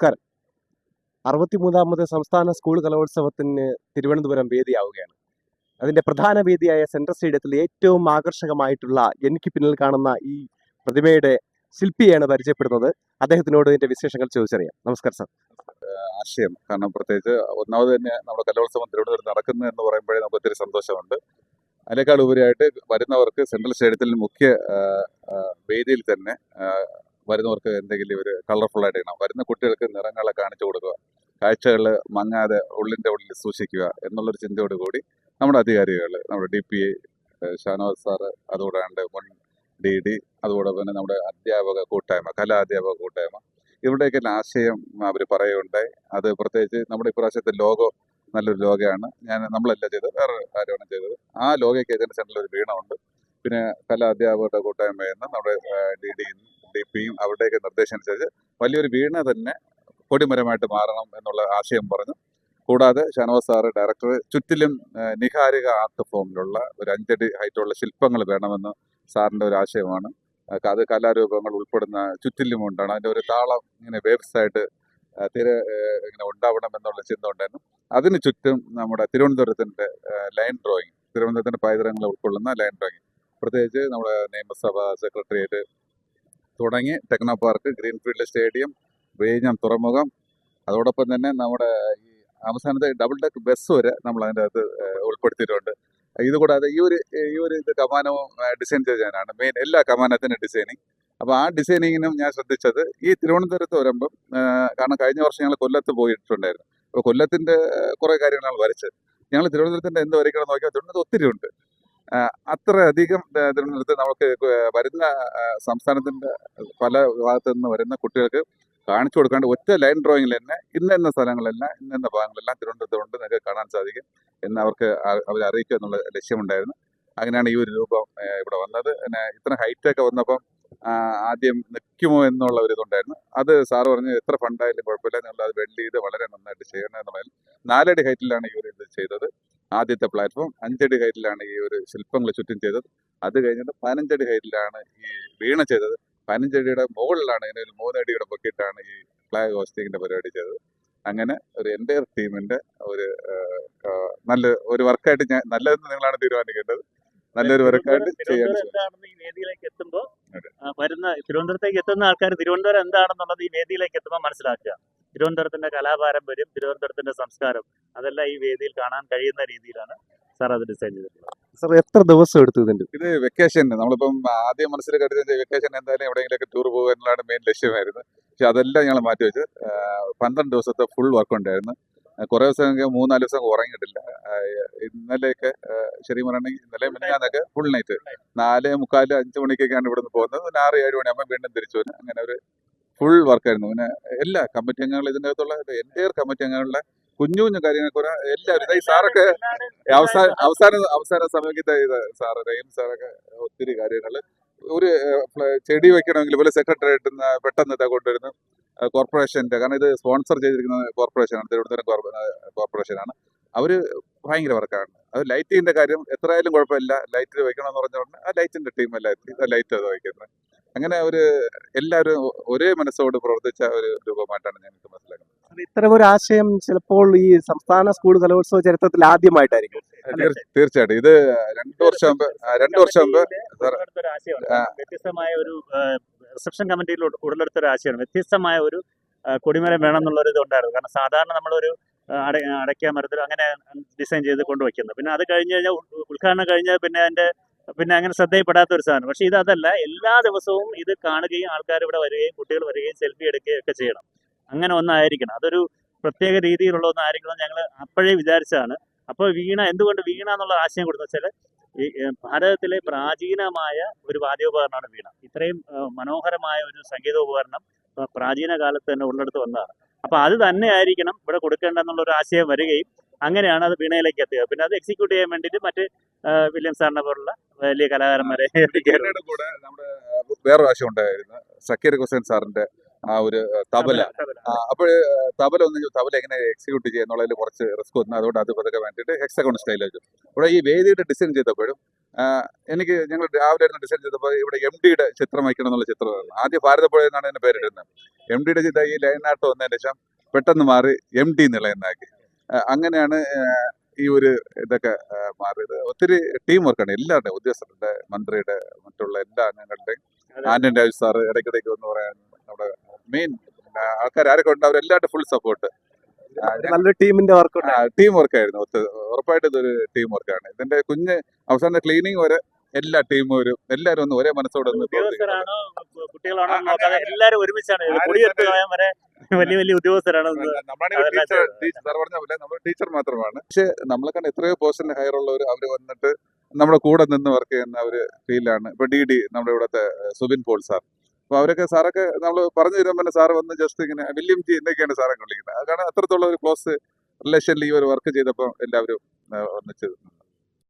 നമസ്കാരം. അറുപത്തിമൂന്നാമത് സംസ്ഥാന സ്കൂൾ കലോത്സവത്തിന് തിരുവനന്തപുരം വേദിയാവുകയാണ്. അതിന്റെ പ്രധാന വേദിയായ സെൻട്രൽ സ്റ്റേഡിയത്തിൽ ഏറ്റവും ആകർഷകമായിട്ടുള്ള എനിക്ക് പിന്നിൽ കാണുന്ന ഈ പ്രതിമയുടെ ശില്പിയാണ് പരിചയപ്പെടുന്നത്. അദ്ദേഹത്തിനോട് ഇതിന്റെ വിശേഷങ്ങൾ ചോദിച്ചറിയാം. നമസ്കാരം സാർ. ആശയം. കാരണം പ്രത്യേകിച്ച് ഒന്നാമത് തന്നെ നമ്മുടെ കലോത്സവം തിരുവനന്തപുരം നടക്കുന്നു എന്ന് പറയുമ്പോഴേ നമുക്ക് ഒത്തിരി സന്തോഷമുണ്ട്. അതിനേക്കാൾ ഉപരിയായിട്ട് വരുന്നവർക്ക് സെൻട്രൽ സ്റ്റേഡിയത്തിൽ മുഖ്യ വേദിയിൽ തന്നെ വരുന്നവർക്ക് എന്തെങ്കിലും ഒരു കളർഫുൾ ആയിട്ട് ഇടണം. വരുന്ന കുട്ടികൾക്ക് നിറങ്ങളെ കാണിച്ചു കൊടുക്കുക. കാഴ്ചകൾ മങ്ങാതെ ഉള്ളിന്റെ ഉള്ളിൽ സൂക്ഷിക്കുക എന്നുള്ളൊരു ചിന്തയോട് കൂടി നമ്മുടെ അധികാരികൾ നമ്മുടെ D P I Shanavas sir അതുകൂടാണ്ട് മുൻ ഡി ഡി അതുകൂടെ തന്നെ നമ്മുടെ അധ്യാപക കൂട്ടായ്മ കലാ അധ്യാപക കൂട്ടായ്മ ഇവിടെയൊക്കെ ആശയം അവർ പറയുകയുണ്ടായി അത് പ്രത്യേകിച്ച് നമ്മുടെ ഇപ്രാവശ്യത്തെ ലോഗോ നല്ലൊരു ലോഗയാണ്. ഞാൻ നമ്മളല്ല ചെയ്തത് വേറെ കാര്യമാണ് ചെയ്തത്. ആ ലോഗയ്ക്ക് ഇതിന് സെന്ററിൽ ഒരു വീണമുണ്ട്. പിന്നെ കലാ അധ്യാപകരുടെ കൂട്ടായ്മയെന്ന് നമ്മുടെ ഡി ഡിയും ഡി പിയും അവരുടെയൊക്കെ നിർദ്ദേശം അനുസരിച്ച് വലിയൊരു വീണ തന്നെ കൊടിമരമായിട്ട് മാറണം എന്നുള്ള ആശയം പറഞ്ഞു. കൂടാതെ ഷനവാസ് സാറ് ഡയറക്ടർ ചുറ്റിലും നിഹാരിക ആർട്ട് ഫോമിലുള്ള ഒരു അഞ്ചടി ഹൈറ്റുള്ള ശില്പങ്ങൾ വേണമെന്ന് സാറിന്റെ ഒരു ആശയമാണ്. അത് കലാരൂപങ്ങൾ ഉൾപ്പെടുന്ന ചുറ്റിലും ഉണ്ടാണ് അതിന്റെ ഒരു താളം ഇങ്ങനെ വേവ്സ് ആയിട്ട് തിര ഇങ്ങനെ ഉണ്ടാവണം എന്നുള്ള ചിന്ത ഉണ്ടായിരുന്നു. അതിന് ചുറ്റും നമ്മുടെ തിരുവനന്തപുരത്തിന്റെ ലൈൻ ഡ്രോയിങ് തിരുവനന്തപുരത്തിന്റെ പൈതൃകങ്ങളെ ഉൾക്കൊള്ളുന്ന ലൈൻ ഡ്രോയിങ് പ്രത്യേകിച്ച് നമ്മുടെ നിയമസഭ സെക്രട്ടേറിയറ്റ് തുടങ്ങി ടെക്നോ പാർക്ക് ഗ്രീൻഫീൽഡ് സ്റ്റേഡിയം വേഞ്ഞം തുറമുഖം. അതോടൊപ്പം തന്നെ നമ്മുടെ ഈ അവസാനത്തെ ഡബിൾ ഡെക്ക് ബസ് വരെ നമ്മൾ അതിന്റെ അകത്ത് ഉൾപ്പെടുത്തിയിട്ടുണ്ട്. ഇത് കൂടാതെ ഈ ഒരു ഈ ഒരു ഇത് കമാനവും ഡിസൈൻ ചെയ്യാനാണ് മെയിൻ എല്ലാ കമാനത്തിന്റെ ഡിസൈനിങ്. അപ്പോൾ ആ ഡിസൈനിങ്ങിനും ഞാൻ ശ്രദ്ധിച്ചത് ഈ തിരുവനന്തപുരത്ത് വരുമ്പം കാരണം കഴിഞ്ഞ വർഷം ഞങ്ങൾ കൊല്ലത്ത് പോയിട്ടുണ്ടായിരുന്നു. അപ്പോൾ കൊല്ലത്തിന്റെ കുറേ കാര്യങ്ങളാണ് വരച്ചത്. ഞങ്ങൾ തിരുവനന്തപുരത്തിന്റെ എന്ത് വരയ്ക്കണം നോക്കിയാൽ തിരുവനന്തപുരത്ത് ഒത്തിരി ഉണ്ട്. അത്രയധികം തിരുവനന്തപുരത്ത് നമുക്ക് വരുന്ന സംസ്ഥാനത്തിന്റെ പല ഭാഗത്തു നിന്ന് വരുന്ന കുട്ടികൾക്ക് കാണിച്ചു കൊടുക്കാണ്ട് ഒറ്റ ലൈൻ ഡ്രോയിങ്ങിൽ തന്നെ ഇന്നെന്ന സ്ഥലങ്ങളെല്ലാം ഇന്നെന്ന ഭാഗങ്ങളെല്ലാം തിരുവനന്തപുരത്തുണ്ട് നിങ്ങൾക്ക് കാണാൻ സാധിക്കും എന്ന് അവർക്ക് അവരെ അറിയിക്കുക എന്നുള്ള ലക്ഷ്യമുണ്ടായിരുന്നു. അങ്ങനെയാണ് ഈ ഒരു രൂപം ഇവിടെ വന്നത്. പിന്നെ ഇത്ര ഹൈറ്റൊക്കെ വന്നപ്പം ആദ്യം നിൽക്കുമോ എന്നുള്ള ഒരു ഇതുണ്ടായിരുന്നു. അത് സാറ് പറഞ്ഞു എത്ര ഫണ്ടായാലും കുഴപ്പമില്ല നിങ്ങൾ അത് വെൽഡ് ഇത് വളരെ നന്നായിട്ട് ചെയ്യണം എന്നുള്ളതിൽ നാലടി ഹൈറ്റിലാണ് ഈ ഒരു ഇത് ചെയ്തത്. ആദ്യത്തെ പ്ലാറ്റ്ഫോം അഞ്ചടി ഹൈറ്റിലാണ് ഈ ഒരു ശില്പങ്ങൾ ചുറ്റും ചെയ്തത്. അത് കഴിഞ്ഞിട്ട് പതിനഞ്ചടി ഹൈറ്റിലാണ് ഈ വീണ ചെയ്തത്. പതിനഞ്ചടിയുടെ മുകളിലാണ് ഇതിന് ഒരു മൂന്നടിയുടെ പൊക്കിയിട്ടാണ് ഈ ഫ്ലാഗ് ഹോസ്റ്റിങ്ങിന്റെ പരിപാടി ചെയ്തത്. അങ്ങനെ ഒരു എന്റെ ടീമിന്റെ ഒരു നല്ല ഒരു വർക്കായിട്ട് ഞാൻ നല്ലതെന്ന് നിങ്ങളാണ് തീരുമാനിക്കേണ്ടത്. നല്ലൊരു വർക്കായിട്ട് ചെയ്യാൻ വേദിയിലേക്ക് എത്തുമ്പോൾ വരുന്ന തിരുവനന്തപുരത്തേക്ക് എത്തുന്ന ആൾക്കാർ തിരുവനന്തപുരം എന്താണെന്നുള്ളത് ഈ വേദിയിലേക്ക് എത്തുമ്പോൾ മനസ്സിലാക്കുക. തിരുവനന്തപുരത്തിന്റെ കലാപാരമ്പര്യം തിരുവനന്തപുരത്തിന്റെ സംസ്കാരം. അതെല്ലാം ഈ വേദിയിൽ കാണാൻ കഴിയുന്ന രീതിയിലാണ് സാർ അത് ഡിസൈൻ ചെയ്തിട്ടുള്ളത്. സാർ എത്ര ദിവസം എടുത്തു ഇതിന്റെ? ഇത് വെക്കേഷൻ നമ്മളിപ്പം ആദ്യം മനസ്സിൽ കരുതി വെക്കേഷൻ എന്തായാലും എവിടെയെങ്കിലും ടൂർ പോകുക എന്നുള്ളതാണ് മെയിൻ ലക്ഷ്യമായിരുന്നു പക്ഷെ അതെല്ലാം ഞങ്ങൾ മാറ്റി വെച്ച്. പന്ത്രണ്ട് ദിവസത്തെ ഫുൾ വർക്ക് ഉണ്ടായിരുന്നു. കുറെ ദിവസം മൂന്നാൽ ദിവസം ഉറങ്ങിയിട്ടില്ല. ഇന്നലെയൊക്കെ ശരി പറയണമെങ്കിൽ ഇന്നലെ മിനിഞ്ഞാന്നൊക്കെ ഫുൾ നൈറ്റ് നാല് മുക്കാൽ അഞ്ച് മണിക്കൊക്കെയാണ് ഇവിടുന്ന് പോകുന്നത്. ഒരു ആറ് ഏഴ് മണിയാകുമ്പോൾ വീണ്ടും തിരിച്ചു വരും. അങ്ങനെ ഒരു ഫുൾ വർക്കായിരുന്നു പിന്നെ എല്ലാ കമ്മിറ്റി അംഗങ്ങൾ ഇതിന്റെ അകത്തുള്ള എന്റെ കമ്മിറ്റി അംഗങ്ങളുടെ കുഞ്ഞു കുഞ്ഞു കാര്യങ്ങൾ കുറെ എല്ലാവരും ഇതായി സാറൊക്കെ അവസാന അവസാന അവസാന സമയത്ത് ഇത് സാറ് റഹീം സാറൊക്കെ ഒത്തിരി കാര്യങ്ങൾ. ഒരു ചെടി വെക്കണമെങ്കിൽ പോലെ സെക്രട്ടറിയേറ്റ് പെട്ടെന്ന് ഇതാ കൊണ്ടുവരുന്നു. കോർപ്പറേഷന്റെ കാരണം ഇത് സ്പോൺസർ ചെയ്തിരിക്കുന്നത് കോർപ്പറേഷനാണ്. തിരുവനന്തപുരം കോർപ്പ- കോർപ്പറേഷനാണ്. അവർ ഭയങ്കര വർക്കാണ് അത് ലൈറ്റിന്റെ കാര്യം എത്രയായാലും കുഴപ്പമില്ല. ലൈറ്റ് വെക്കണമെന്ന് പറഞ്ഞുകൊണ്ട് ആ ലൈറ്റിന്റെ ടീം എല്ലാം ലൈറ്റ് അത് വയ്ക്കുന്നത് അങ്ങനെ ഒരു എല്ലാവരും ഒരേ മനസ്സോട് പ്രവർത്തിച്ച ഒരു രൂപമായിട്ടാണ് ഞങ്ങൾക്ക് മനസ്സിലാക്കുന്നത്. ഇത്തരം ഒരു ആശയം ചിലപ്പോൾ ഈ സംസ്ഥാന സ്കൂൾ കലോത്സവ ചരിത്രത്തിൽ ആദ്യമായിട്ടായിരിക്കും. തീർ- തീർച്ചയായിട്ടും. ഇത് രണ്ടു വർഷം മുമ്പ് രണ്ടു വർഷം മുമ്പ് വ്യത്യസ്തമായ ഒരു റിസപ്ഷൻ കമ്മിറ്റിയിൽ ഉട- ഉടലെടുത്ത ഒരു ആശയമാണ്. വ്യത്യസ്തമായ ഒരു കൊടിമരം വേണം എന്നുള്ള ഒരു ഇതുണ്ടായിരുന്നു. കാരണം സാധാരണ നമ്മളൊരു അടയ്ക്കാൻ അട മരത്തിൽ അങ്ങനെ ഡിസൈൻ ചെയ്ത് കൊണ്ടുവയ്ക്കുന്നത് പിന്നെ അത് കഴിഞ്ഞ് കഴിഞ്ഞാൽ ഉദ്ഘാടനം കഴിഞ്ഞാൽ പിന്നെ അതിന്റെ പിന്നെ അങ്ങനെ ശ്രദ്ധയിൽപ്പെടാത്ത ഒരു സാധനം. പക്ഷേ ഇത് അതല്ല എല്ലാ ദിവസവും ഇത് കാണുകയും ആൾക്കാർ ഇവിടെ വരികയും കുട്ടികൾ വരികയും സെൽഫി എടുക്കുകയും ഒക്കെ ചെയ്യണം. അങ്ങനെ ഒന്നായിരിക്കണം അതൊരു പ്രത്യേക രീതിയിലുള്ള ഒന്നായിരിക്കണം ഞങ്ങൾ അപ്പോഴേ വിചാരിച്ചതാണ്. അപ്പോൾ വീണ എന്തുകൊണ്ട് വീണ എന്നുള്ള ആശയം കൊടുത്തു വെച്ചാൽ ഈ ഭാരതത്തിലെ പ്രാചീനമായ ഒരു വാദ്യോപകരണമാണ് വീണ. ഇത്രയും മനോഹരമായ ഒരു സംഗീതോപകരണം പ്രാചീന കാലത്ത് തന്നെ ഉള്ളെടുത്ത് വന്നതാണ്. അപ്പൊ അത് തന്നെ ആയിരിക്കണം ഇവിടെ കൊടുക്കേണ്ടെന്നുള്ള ഒരു ആശയം വരികയും അങ്ങനെയാണ് അത് വീണയിലേക്ക് എത്തുക പിന്നെ അത് എക്സിക്യൂട്ട് ചെയ്യാൻ വേണ്ടിയിട്ട് മറ്റ് വില്യം സാറിനെ പോലുള്ള വലിയ കലാകാരന്മാരെ കൂടെ നമ്മുടെ വേറൊരു ആശയം ഉണ്ടായിരുന്നു. സക്കീർ ഹുസൈൻ സാറിന്റെ ആ ഒരു തബല. അപ്പോൾ തബല ഒന്ന് തബല എങ്ങനെ എക്സിക്യൂട്ട് ചെയ്യുക എന്നുള്ളതിൽ കുറച്ച് റിസ്ക് വന്നു. അതുകൊണ്ട് അത് പതുക്കെ വേണ്ടിയിട്ട് ഹെക്സഗോൺ സ്റ്റൈൽ വെച്ചു. ഇവിടെ ഈ വേദിയുടെ ഡിസൈൻ ചെയ്തപ്പോഴും എനിക്ക് ഞങ്ങൾ രാവിലെ ഇരുന്ന് ഡിസൈൻ ചെയ്തപ്പോൾ ഇവിടെ എം ഡിയുടെ ചിത്രം വയ്ക്കണം എന്നുള്ള ചിത്രമായിരുന്നു ആദ്യം ഭാരതപ്പുഴ എന്നാണ് ഇതിന്റെ പേരിടുന്നത്. എം ഡിയുടെ ചിത്രം ഈ ലൈനാട്ടം വന്നതിന് ശേഷം പെട്ടെന്ന് മാറി എം ഡി എന്നുള്ള എന്നാക്കി അങ്ങനെയാണ് ഈ ഒരു ഇതൊക്കെ മാറിയത്. ഒത്തിരി ടീം വർക്കാണ് എല്ലാവരുടെയും ഉദ്യോഗസ്ഥരുടെ മന്ത്രിയുടെ മറ്റുള്ള എല്ലാ അംഗങ്ങളുടെയും ആന്റണി രാജു സാറ് ഇടയ്ക്കിടയ്ക്ക് എന്ന് പറയാൻ നമ്മുടെ മെയിൻ ആൾക്കാർ ആരൊക്കെ ഉണ്ട്. അവരെല്ലാവരുടെ ഫുൾ സപ്പോർട്ട് നല്ലൊരു ടീമിന്റെ വർക്ക് ടീം വർക്കായിരുന്നു ഒത്ത് ഉറപ്പായിട്ടും ഇതൊരു ടീം വർക്കാണ് ഇതിന്റെ കുഞ്ഞ് അവസാന ക്ലീനിങ് വരെ എല്ലാ ടീമും ഒരു എല്ലാരും ഒന്ന് ഒരേ മനസ്സോടെ ഒന്ന് എല്ലാവരും ഒരുമിച്ചാണ് വലിയ വലിയ ഉദ്യോഗസ്ഥരാണ് ടീച്ചർ പറഞ്ഞ നമ്മൾ ടീച്ചർ മാത്രമാണ്. പക്ഷെ നമ്മളെ കണ്ട എത്രയോ പേഴ്സൺ ഹയർ ഉള്ളവർ അവർ വന്നിട്ട് നമ്മുടെ കൂടെ നിന്ന് വർക്ക് ചെയ്യുന്ന ഒരു ഫീലാണ് ഇപ്പൊ ഡി ഡി നമ്മുടെ ഇവിടുത്തെ സുബിൻ പോൾ സാർ അപ്പൊ അവരൊക്കെ സാറൊക്കെ നമ്മൾ പറഞ്ഞു തരുമ്പോൾ തന്നെ സാറ് വന്ന് ജസ്റ്റ് ഇങ്ങനെ വില്യം ജി എന്നൊക്കെയാണ് സാറൊക്കെ വിളിക്കുന്നത്? കാരണം അത്രത്തോളം ഒരു ക്ലോസ് റിലേഷനിൽ ഈ ഒരു വർക്ക് ചെയ്തപ്പോൾ എല്ലാവരും ഒന്നിച്ച്